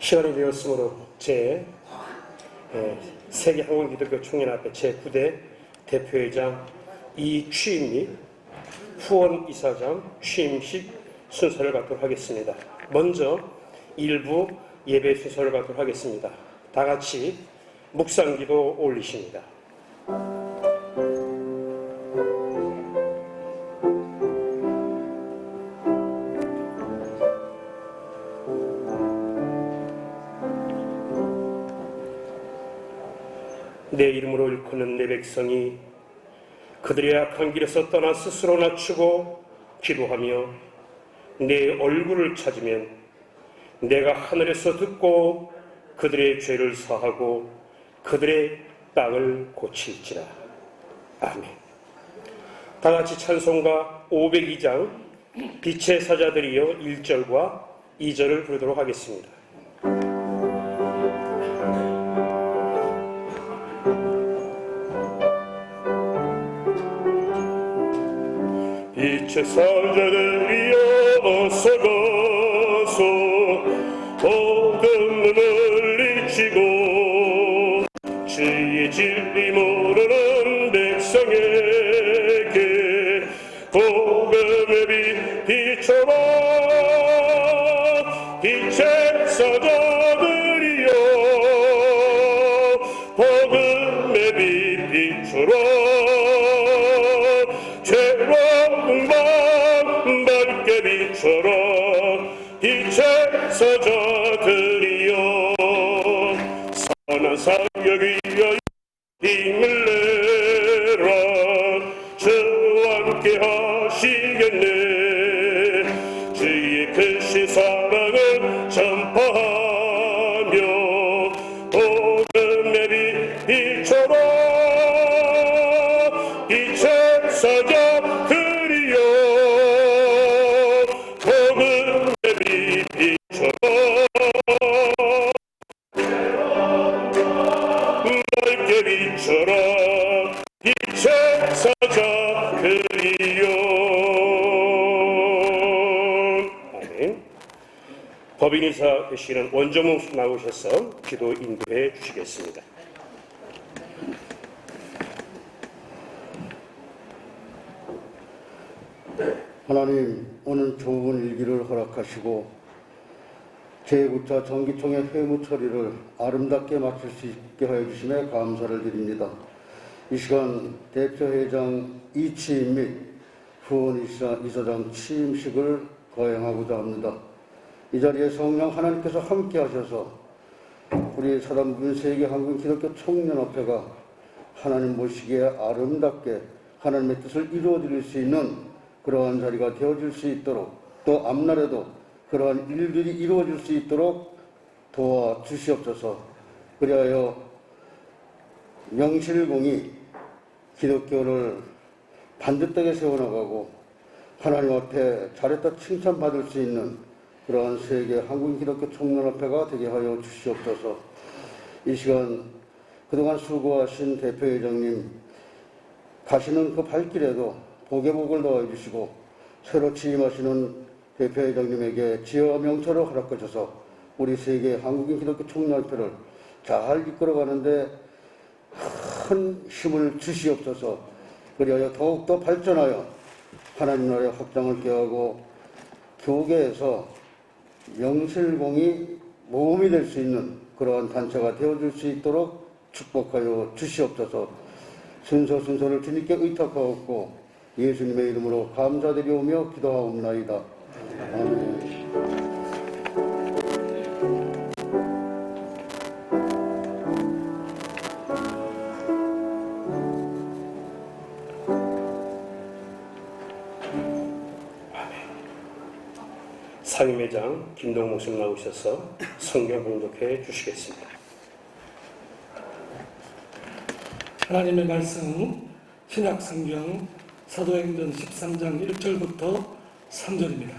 시간이 되었으므로 제 예, 세계 항공 기독교 총연 앞에 제 9대 대표회장 이취임 및 후원 이사장 취임식 순서를 갖도록 하겠습니다. 먼저 일부 예배 순서를 갖도록 하겠습니다. 다 같이 묵상기도 올리십니다. 내 이름으로 일컫는 내 백성이 그들의 악한 길에서 떠나 스스로 낮추고 기도하며 내 얼굴을 찾으면 내가 하늘에서 듣고 그들의 죄를 사하고 그들의 땅을 고칠지라. 아멘. 다 같이 찬송가 502장 빛의 사자들이여 1절과 2절을 부르도록 하겠습니다. 빛의 사자들이여 어서 가서 어둠을 잊히고 주의 진리 모르는 백성에게 복음의 빛 비춰라 빛의 사자들이여 복음의 빛 비춰라 밤 밝게 비춰 법인이사 되시는 원정웅 나오셔서 기도 인도해 주시겠습니다. 하나님 오늘 좋은 일기를 허락하시고 제9차 정기총회 회무 처리를 아름답게 마칠 수 있게 하여 주심에 감사를 드립니다. 이 시간 대표회장 이취임 및 후원 이사, 이사장 취임식을 거행하고자 합니다. 이 자리에 성령 하나님께서 함께 하셔서 우리 사단부인 세계 한국 기독교 총연합회가 하나님 모시기에 아름답게 하나님의 뜻을 이루어 드릴 수 있는 그러한 자리가 되어질 수 있도록 또 앞날에도 그러한 일들이 이루어질 수 있도록 도와 주시옵소서. 그리하여 명실공히 기독교를 반듯하게 세워나가고 하나님 앞에 잘했다 칭찬받을 수 있는 그러한 세계 한국 기독교 총연합회가 되게 하여 주시옵소서. 이 시간 그동안 수고하신 대표회장님 가시는 그 발길에도 복의 복을 더해 주시고 새로 취임하시는 대표회장님에게 지혜와 명철을 허락하셔서 우리 세계 한국인 기독교 총연합회를 잘 이끌어가는데 큰 힘을 주시옵소서 그리하여 더욱더 발전하여 하나님 나라의 확장을 꾀하고 교계에서 명실공히 모험이 될 수 있는 그러한 단체가 되어줄 수 있도록 축복하여 주시옵소서 순서 순서를 주님께 의탁하옵고 예수님의 이름으로 감사드리오며 기도하옵나이다. 아멘. 김동 목사님 나오셔서 성경 공독해 주시겠습니다. 하나님의 말씀 신약 성경 사도행전 13장 1절부터 3절입니다.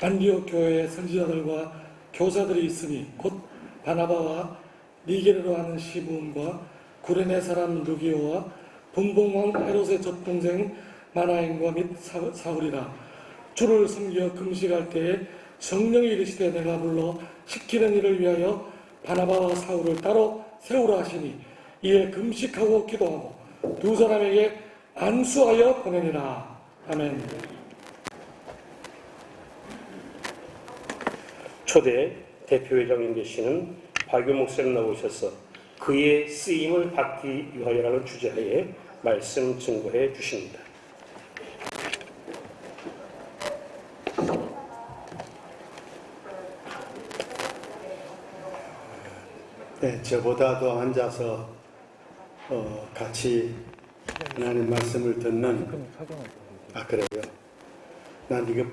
안디옥 교회의 선지자들과 교사들이 있으니 곧 바나바와 니게르로 하는 시므온과 구레네 사람 루기오와 분봉왕 헤롯의 젖동생 마나행과 및 사- 사울이라 주를 섬겨 금식할 때에 성령이 이르시되 내가 불러 시키는 일을 위하여 바나바와 사울을 따로 세우라 하시니 이에 금식하고 기도하고 두 사람에게 안수하여 보내니라 아멘. 초대 대표회장인 되시는 박유 목사님 나오셔서 그의 쓰임을 받기 위하여라는 주제하에 말씀 증거해 주십니다. 네, 저보다도 앉아서 어, 같이 하나님 말씀을 듣는 아 그래요. 난 이거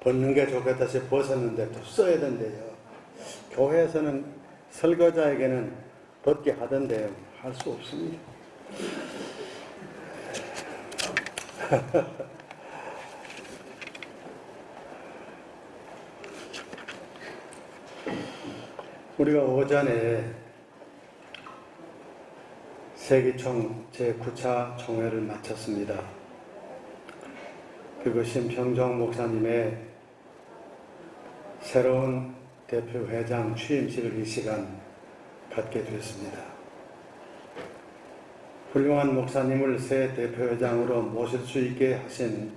벗는 게 좋겠다 해서 벗었는데 또 써야 된대요. 교회에서는 설거자에게는 벗게 하던데 할수 없습니다. 우리가 오전에 세기총 제9차 총회를 마쳤습니다. 그것이 평정 목사님의 새로운 대표회장 취임식을 이 시간 갖게 되었습니다. 훌륭한 목사님을 새 대표회장으로 모실 수 있게 하신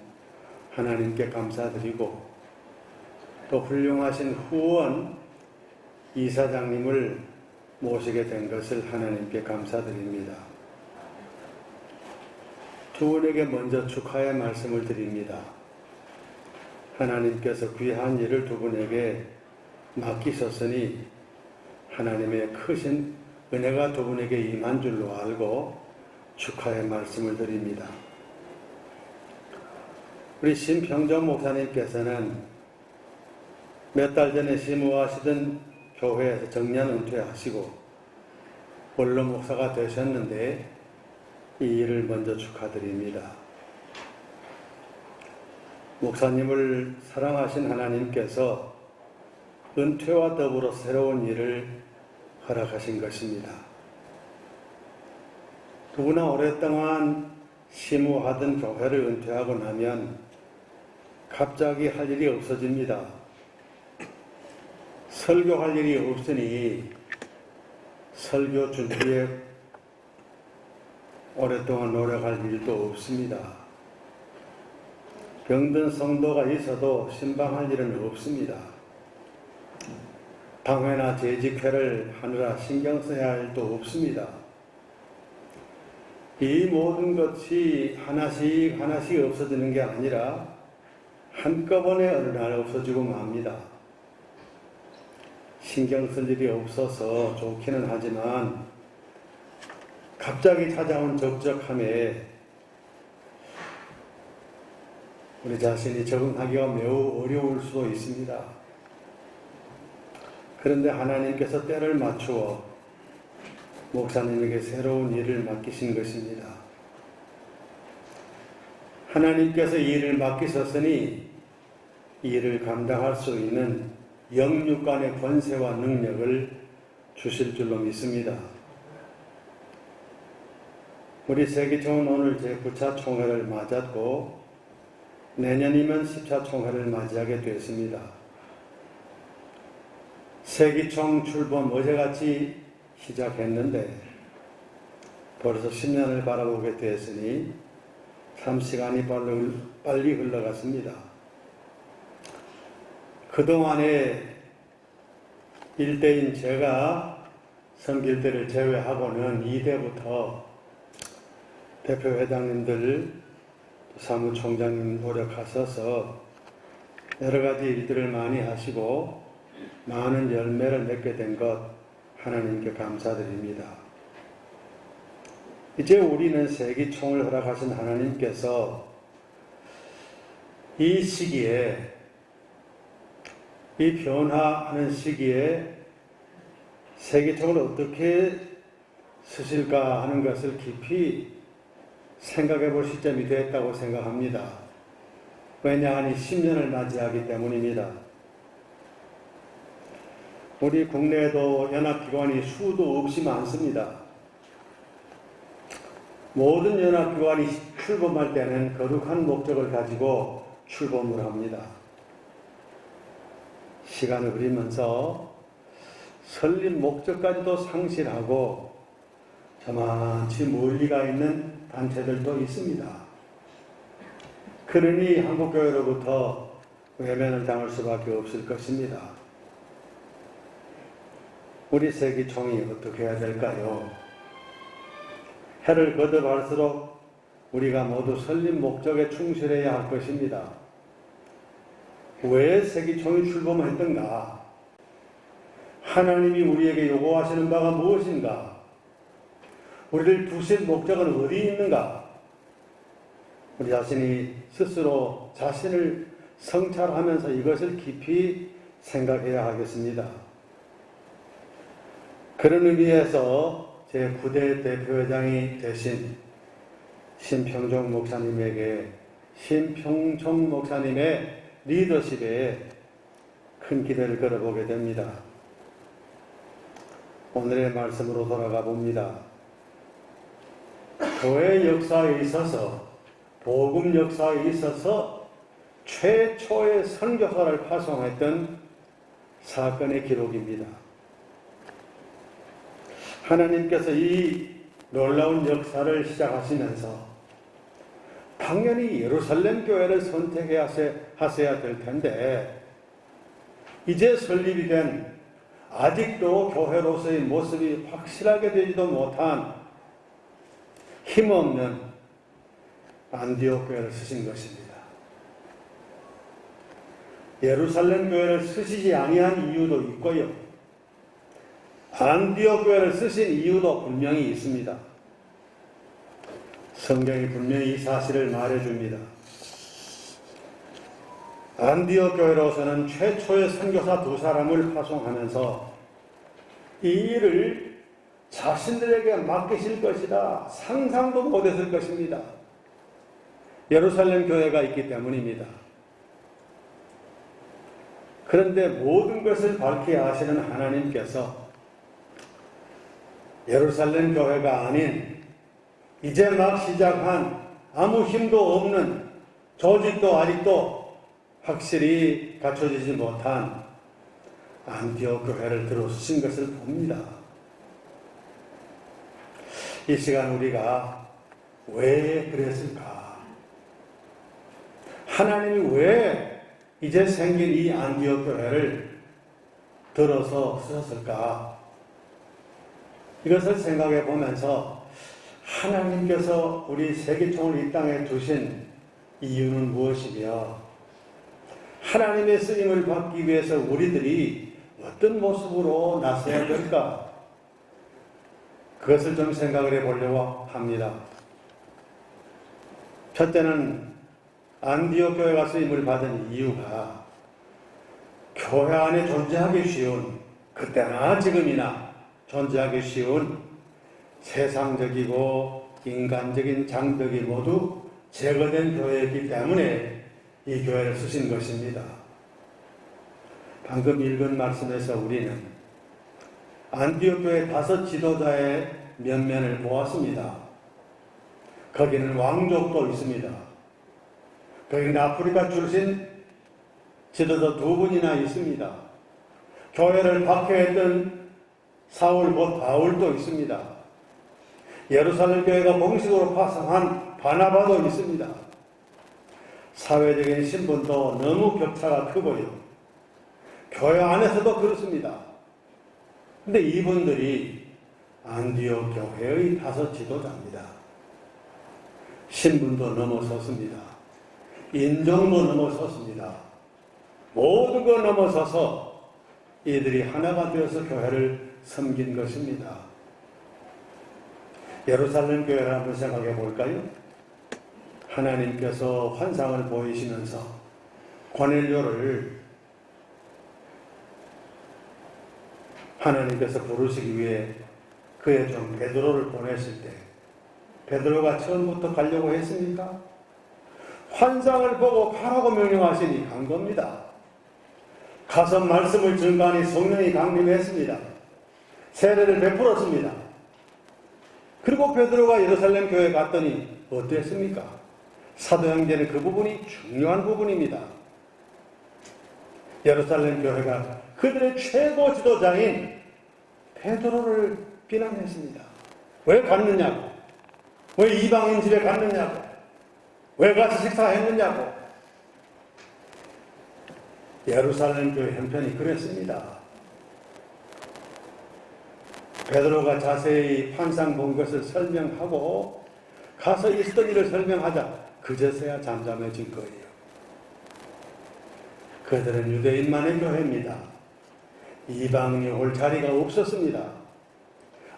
하나님께 감사드리고 또 훌륭하신 후원 이사장님을 모시게 된 것을 하나님께 감사드립니다. 두 분에게 먼저 축하의 말씀을 드립니다. 하나님께서 귀한 일을 두 분에게 맡기셨으니 하나님의 크신 은혜가 두 분에게 임한 줄로 알고 축하의 말씀을 드립니다. 우리 심평전 목사님께서는 몇 달 전에 심우하시던 교회에서 정년 은퇴하시고 원로 목사가 되셨는데 이 일을 먼저 축하드립니다. 목사님을 사랑하신 하나님께서 은퇴와 더불어 새로운 일을 허락하신 것입니다. 누구나 오랫동안 심우하던 교회를 은퇴하고 나면 갑자기 할 일이 없어집니다. 설교할 일이 없으니 설교 준비에 오랫동안 노력할 일도 없습니다. 병든 성도가 있어도 신방할 일은 없습니다. 당회나 재직회를 하느라 신경 써야 할 일도 없습니다. 이 모든 것이 하나씩 하나씩 없어지는 게 아니라 한꺼번에 어느 날 없어지고 맙니다. 신경 쓸 일이 없어서 좋기는 하지만 갑자기 찾아온 적적함에 우리 자신이 적응하기가 매우 어려울 수도 있습니다. 그런데 하나님께서 때를 맞추어 목사님에게 새로운 일을 맡기신 것입니다. 하나님께서 이 일을 맡기셨으니 이 일을 감당할 수 있는 영육간의 권세와 능력을 주실 줄로 믿습니다. 우리 세계총은 오늘 제9차 총회를 맞았고 내년이면 10차 총회를 맞이하게 되었습니다. 세기총 출범 어제같이 시작했는데 벌써 10년을 바라보게 되었으니 참 시간이 빨리, 흘러갔습니다. 그동안에 일대인 제가 섬길 때를 제외하고는 2대부터 대표회장님들, 사무총장님 노력하셔서 여러 가지 일들을 많이 하시고 많은 열매를 맺게 된 것 하나님께 감사드립니다. 이제 우리는 세기총을 허락하신 하나님께서 이 시기에 이 변화하는 시기에 세계총을 어떻게 쓰실까 하는 것을 깊이 생각해 볼 시점이 됐다고 생각합니다. 왜냐하니 10년을 맞이하기 때문입니다. 우리 국내에도 연합기관이 수도 없이 많습니다. 모든 연합기관이 출범할 때는 거룩한 목적을 가지고 출범을 합니다. 시간을 흐리면서 설립 목적까지도 상실하고 저만치 멀리 가 있는 단체들도 있습니다. 그러니 한국교회로부터 외면을 당할 수밖에 없을 것입니다. 우리 세기총이 어떻게 해야 될까요? 해를 거듭할수록 우리가 모두 설립 목적에 충실해야 할 것입니다. 왜 세기총이 출범했던가? 하나님이 우리에게 요구하시는 바가 무엇인가? 우리를 두신 목적은 어디 있는가? 우리 자신이 스스로 자신을 성찰하면서 이것을 깊이 생각해야 하겠습니다. 그런 의미에서 제 9대 대표회장이 되신 신평종 목사님에게 신평종 목사님의 리더십에 큰 기대를 걸어보게 됩니다. 오늘의 말씀으로 돌아가 봅니다. 교회 역사에 있어서 복음 역사에 있어서 최초의 선교사를 파송했던 사건의 기록입니다. 하나님께서 이 놀라운 역사를 시작하시면서 당연히 예루살렘 교회를 선택해야 하셔야 될 텐데 이제 설립이 된 아직도 교회로서의 모습이 확실하게 되지도 못한 힘없는 안디옥 교회를 쓰신 것입니다. 예루살렘 교회를 쓰시지 아니한 이유도 있고요. 안디옥 교회를 쓰신 이유도 분명히 있습니다. 성경이 분명히 이 사실을 말해줍니다. 안디옥 교회로서는 최초의 선교사 두 사람을 파송하면서 이 일을 자신들에게 맡기실 것이다. 상상도 못했을 것입니다. 예루살렘 교회가 있기 때문입니다. 그런데 모든 것을 밝히 아시는 하나님께서 예루살렘 교회가 아닌 이제 막 시작한 아무 힘도 없는 조직도 아직도 확실히 갖춰지지 못한 안디옥 교회를 들어주신 것을 봅니다. 이 시간 우리가 왜 그랬을까? 하나님이 왜 이제 생긴 이 안디옥 교회를 들어서 쓰셨을까? 이것을 생각해 보면서 하나님께서 우리 세계총을 이 땅에 두신 이유는 무엇이며 하나님의 쓰임을 받기 위해서 우리들이 어떤 모습으로 나서야 될까? 그것을 좀 생각을 해 보려고 합니다. 첫째는 안디옥 교회가 쓰임을 받은 이유가 교회 안에 존재하기 쉬운 그때나 지금이나 존재하기 쉬운 세상적이고 인간적인 장벽이 모두 제거된 교회이기 때문에 이 교회를 쓰신 것입니다. 방금 읽은 말씀에서 우리는 안디옥 교회 다섯 지도자의 면면을 보았습니다. 거기는 왕족도 있습니다. 거기는 아프리카 출신 지도자 두 분이나 있습니다. 교회를 박해했던 사울 곧 바울도 있습니다. 예루살렘 교회가 공식으로 파송한 바나바도 있습니다. 사회적인 신분도 너무 격차가 크고요. 교회 안에서도 그렇습니다. 근데 이분들이 안디옥 교회의 다섯 지도자입니다. 신분도 넘어섰습니다. 인종도 넘어섰습니다. 모든 걸 넘어서서 이들이 하나가 되어서 교회를 섬긴 것입니다. 예루살렘 교회를 한번 생각해 볼까요? 하나님께서 환상을 보이시면서 고넬료를 하나님께서 부르시기 위해 그의 종 베드로를 보냈을 때 베드로가 처음부터 가려고 했습니까? 환상을 보고 가라고 명령하시니 간 겁니다. 가서 말씀을 증거하니 성령이 강림했습니다. 세례를 베풀었습니다. 그리고 베드로가 예루살렘 교회에 갔더니 어땠습니까? 사도행전의 그 부분이 중요한 부분입니다. 예루살렘 교회가 그들의 최고 지도자인 베드로를 비난했습니다. 왜 갔느냐고? 왜 이방인 집에 갔느냐고? 왜 가서 식사했느냐고? 예루살렘 교회 형편이 그랬습니다. 베드로가 자세히 환상 본 것을 설명하고 가서 있었던 일을 설명하자 그제서야 잠잠해진 거예요. 그들은 유대인만의 교회입니다. 이방인이 올 자리가 없었습니다.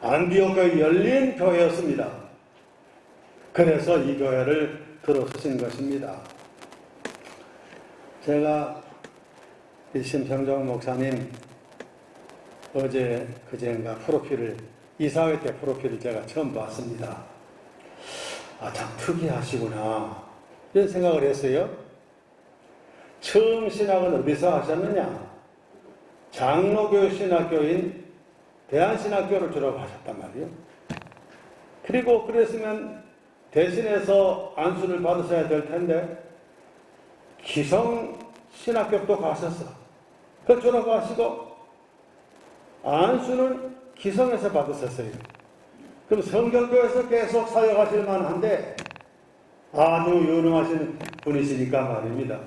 안디옥에 열린 교회였습니다. 그래서 이 교회를 들어서신 것입니다. 제가 이 심평정 목사님 어제 그제인가 프로필을 이사회 때 프로필을 제가 처음 봤습니다. 아 참 특이하시구나 이런 생각을 했어요. 처음 신학은 어디서 하셨느냐? 장로교 신학교인 대한신학교를 졸업하셨단 말이에요. 그리고 그랬으면 대신해서 안수를 받으셔야 될 텐데 기성 신학교도 가셨어. 그 졸업하시고 안수는 기성에서 받으셨어요. 그럼 성결교에서 계속 사역하실 만한데 아주 유능하신 분이시니까 말입니다.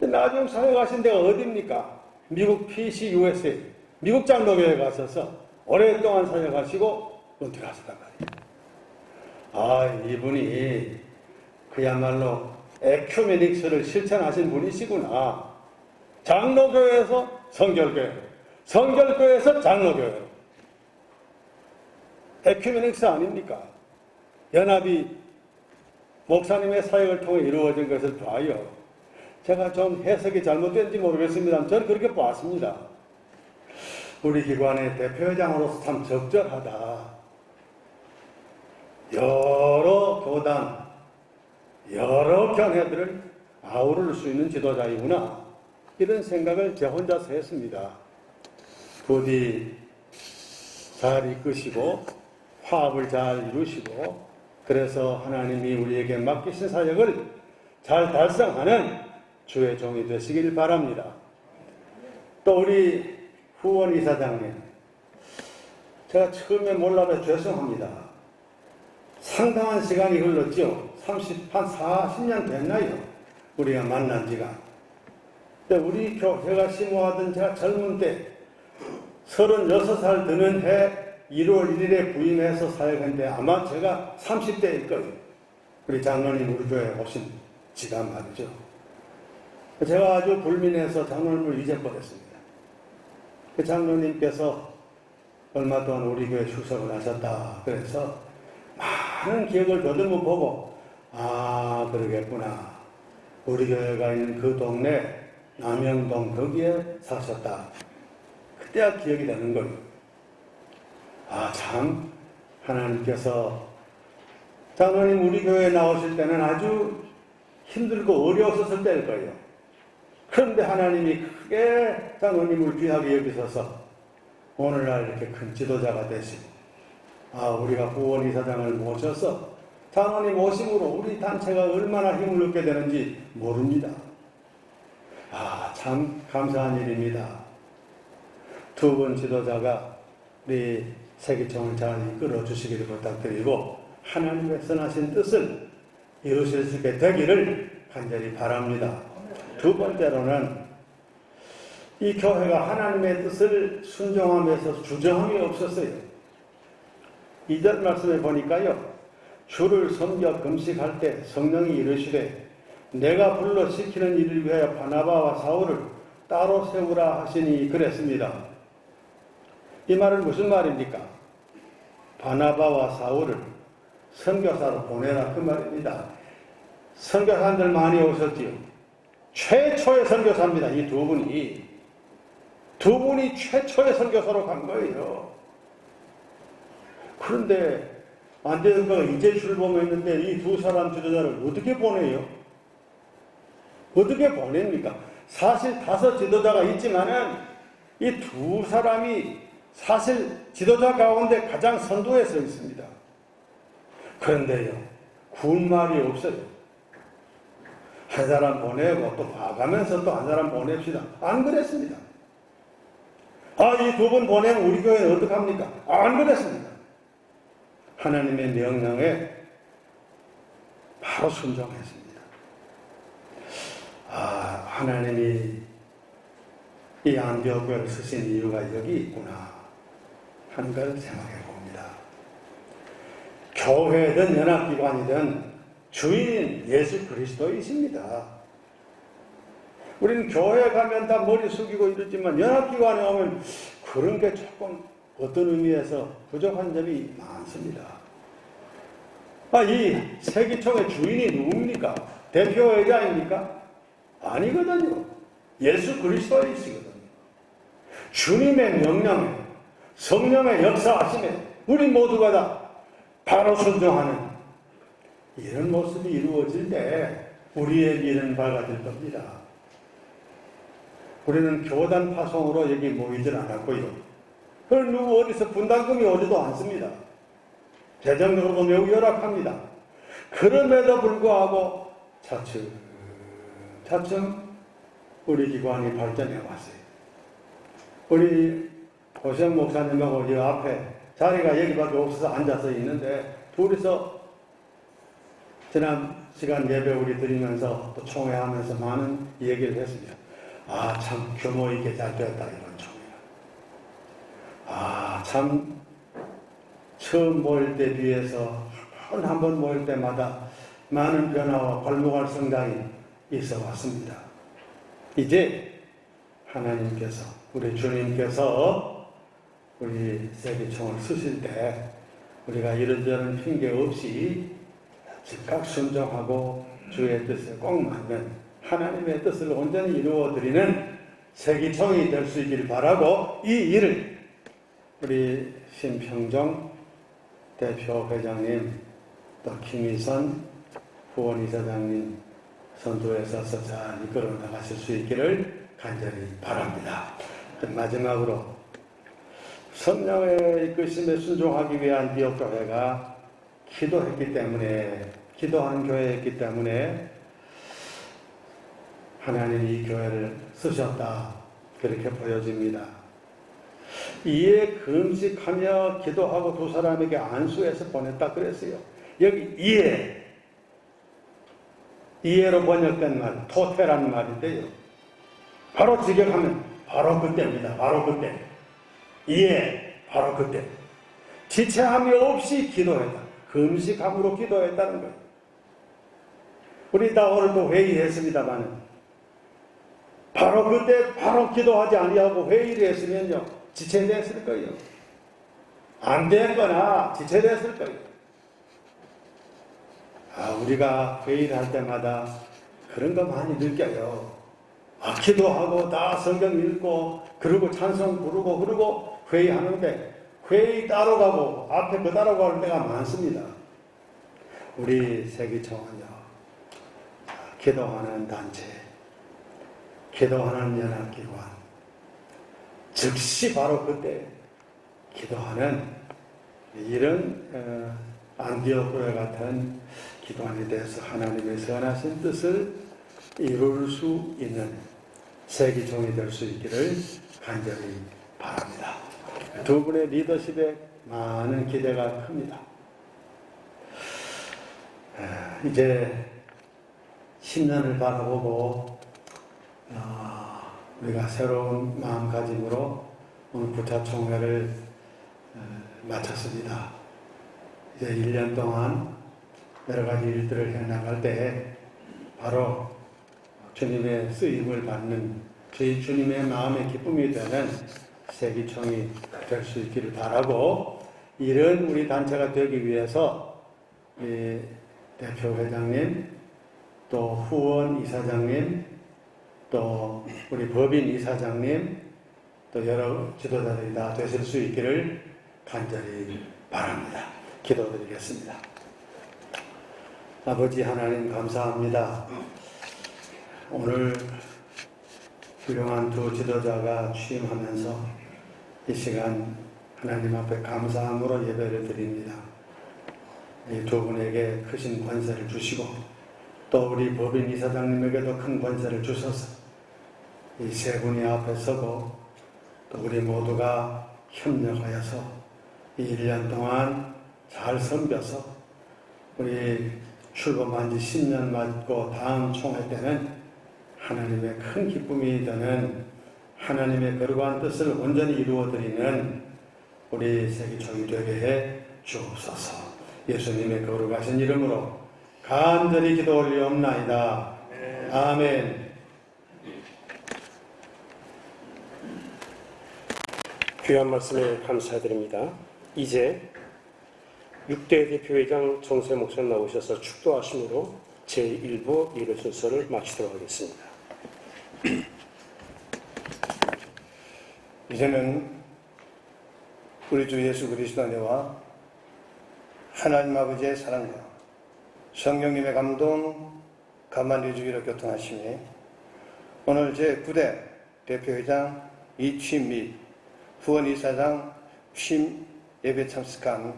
나중 사역하신 데가 어디입니까? 미국 PCUSA, 미국 장로교에 가셔서 오랫동안 사역하시고 은퇴를 하셨단 말이에요. 아, 이분이 그야말로 에큐메닉스를 실천하신 분이시구나. 장로교에서 성결교회, 성결교에서 장로교회. 에큐메닉스 아닙니까? 연합이 목사님의 사역을 통해 이루어진 것을 봐요. 제가 좀 해석이 잘못된지 모르겠습니다. 저는 그렇게 봤습니다. 우리 기관의 대표회장으로서 참 적절하다. 여러 교단, 여러 견해들을 아우를 수 있는 지도자이구나. 이런 생각을 제 혼자서 했습니다. 부디 잘 이끄시고 화합을 잘 이루시고 그래서 하나님이 우리에게 맡기신 사역을 잘 달성하는 주의 종이 되시길 바랍니다. 또 우리 후원 이사장님, 제가 처음에 몰라서 죄송합니다. 상당한 시간이 흘렀죠. 30, 한 40년 됐나요? 우리가 만난 지가. 근데 우리 교회가 심호하던 제가 젊은 때 36살 드는 해 1월 1일에 부임해서 사역했는데 아마 제가 30대일 거예요. 우리 장로님 우리 교회 오신 지가 말이죠. 제가 아주 불민해서 장로님을 잊어버렸습니다. 그 장로님께서 얼마 동안 우리 교회 출석을 하셨다. 그래서 많은 기억을 더듬어 보고 아 그러겠구나. 우리 교회가 있는 그 동네 남영동 거기에 사셨다. 그때야 기억이 되는 거예요. 아, 참, 하나님께서 장로님 우리 교회에 나오실 때는 아주 힘들고 어려웠었을 때일 거예요. 그런데 하나님이 크게 장로님을 귀하게 여기셔서 오늘날 이렇게 큰 지도자가 되시고, 아, 우리가 후원 이사장을 모셔서 장로님 모심으로 우리 단체가 얼마나 힘을 얻게 되는지 모릅니다. 아, 참 감사한 일입니다. 두 분 지도자가 우리 세계총을 잘 이끌어 주시기를 부탁드리고 하나님의 선하신 뜻을 이루실 수 있게 되기를 간절히 바랍니다. 두 번째로는 이 교회가 하나님의 뜻을 순종하면서 주저함이 없었어요. 이절 말씀에 보니까요. 주를 섬겨 금식할 때 성령이 이르시되 내가 불러 시키는 일을 위하여 바나바와 사울을 따로 세우라 하시니 그랬습니다. 이 말은 무슨 말입니까? 바나바와 사울을 선교사로 보내라 그 말입니다. 선교사들 많이 오셨지요. 최초의 선교사입니다. 이 두 분이 두 분이 최초의 선교사로 간 거예요. 그런데 안대현가 이제 출범했는데 이 두 사람 지도자를 어떻게 보내요? 어떻게 보냅니까? 사실 다섯 지도자가 있지만은 이 두 사람이 사실 지도자 가운데 가장 선두에 서 있습니다. 그런데요, 구운 말이 없어요. 한 사람 보내고 또 봐가면서 또 한 사람 보냅시다. 안 그랬습니다. 아, 이 두 분 보내면 우리 교회는 어떡합니까? 안 그랬습니다. 하나님의 명령에 바로 순종했습니다. 아, 하나님이 이 안디옥을 쓰신 이유가 여기 있구나 하는 걸 생각해 봅니다. 교회든 연합기관이든 주인 예수 그리스도이십니다. 우리는 교회 가면 다 머리 숙이고 이러지만 연합기관에 오면 그런 게 조금 어떤 의미에서 부족한 점이 많습니다. 아, 이 세기총의 주인이 누굽니까? 대표회장입니까? 아니거든요. 예수 그리스도이시거든요. 주님의 명령에 성령의 역사하심에 우리 모두가 다 바로 순종하는 이런 모습이 이루어질 때 우리의 미래는 밝아질 겁니다. 우리는 교단 파송으로 여기 모이질 않았고요. 그 누구 어디서 분담금이 오지도 않습니다. 재정적으로도 매우 열악합니다. 그럼에도 불구하고 차츰 차츰 우리 기관이 발전해 왔어요. 우리 고생 목사님하고 이 앞에 자리가 여기밖에 없어서 앉아서 있는데 둘이서 지난 시간 예배 우리 드리면서 또 총회하면서 많은 얘기를 했습니다. 아, 참 규모 있게 잘 됐다, 이런 총회가. 아, 참 처음 모일 때 비해서 한한번 모일 때마다 많은 변화와 골목할 성장이 있어 왔습니다. 이제 하나님께서, 우리 주님께서 우리 세계총을 쓰실 때 우리가 이런저런 핑계 없이 즉각 순종하고 주의 뜻에 꼭 맞는 하나님의 뜻을 온전히 이루어드리는 세기총이 될 수 있기를 바라고 이 일을 우리 신평정 대표 회장님 또 김희선 후원이사장님 선두에 서 서 잘 이끌어 나가실 수 있기를 간절히 바랍니다. 마지막으로 성령의 이끄심에 순종하기 위한 디옥 교회가 기도했기 때문에 기도한 교회였기 때문에 하나님이 이 교회를 쓰셨다 그렇게 보여집니다. 이에 금식하며 기도하고 두 사람에게 안수해서 보냈다 그랬어요. 여기 이해 이해로 번역된 말 토테라는 말인데요. 바로 직역하면 바로 그때입니다. 바로 그때 이해 바로 그때 지체함이 없이 기도했다. 금식함으로 기도했다는 거예요. 우리 다 오늘 또 회의했습니다만 바로 그때 바로 기도하지 아니하고 회의를 했으면요 지체됐을 거예요. 안 됐거나 지체됐을 거예요. 아 우리가 회의를 할 때마다 그런 거 많이 느껴요. 아 기도하고 다 성경 읽고 그리고 찬송 부르고 그러고 회의하는데 회의 따로 가고 앞에 그 따로 갈 때가 많습니다. 우리 세기총은요 기도하는 단체, 기도하는 연합기관, 즉시 바로 그때 기도하는 이런 어, 안디옥 교회 같은 기관에 대해서 하나님의 선하신 뜻을 이룰 수 있는 세기종이 될 수 있기를 간절히 바랍니다. 두 분의 리더십에 많은 기대가 큽니다. 아, 이제 10년을 바라보고 어, 우리가 새로운 마음가짐으로 오늘 부차총회를 어, 마쳤습니다. 이제 1년 동안 여러 가지 일들을 해나갈 때 바로 주님의 쓰임을 받는 저희 주님의 마음의 기쁨이 되는 세기총이 될 수 있기를 바라고 이런 우리 단체가 되기 위해서 이 대표 회장님 또 후원 이사장님 또 우리 법인 이사장님 또 여러 지도자들이 다 되실 수 있기를 간절히 바랍니다. 기도드리겠습니다. 아버지 하나님 감사합니다. 오늘 훌륭한 두 지도자가 취임하면서 이 시간 하나님 앞에 감사함으로 예배를 드립니다. 이 두 분에게 크신 권세를 주시고 또 우리 법인 이사장님에게도 큰 권세를 주셔서 이 세 분이 앞에 서고 또 우리 모두가 협력하여서 이 1년 동안 잘 섬겨서 우리 출범한 지 10년 맞고 다음 총회 때는 하나님의 큰 기쁨이 되는 하나님의 거룩한 뜻을 온전히 이루어드리는 우리 되게 해 주옵소서 예수님의 거룩하신 이름으로 간절히 기도 올리옵나이다. 아멘. 귀한 말씀에 감사드립니다. 이제 6대 대표회장 정세 목사 나오셔서 축도하심으로 제1부 예배 순서를 마치도록 하겠습니다. 이제는 우리 주 예수 그리스도 안에와 하나님 아버지의 사랑과 성령님의 감동 가만히 주기로 교통하시니 오늘 제9대 대표회장 이취임 및 후원이사장 취임 예배 참석한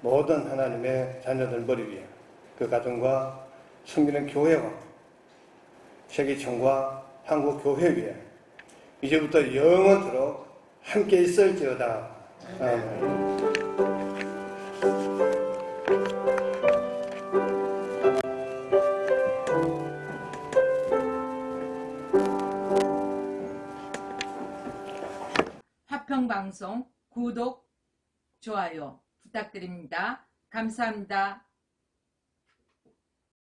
모든 하나님의 자녀들 머리 위에 그 가정과 섬기는 교회와 세계청과 한국교회 위에 이제부터 영원토록 함께 있을지어다. 아멘. 화평방송 구독, 좋아요 부탁드립니다. 감사합니다.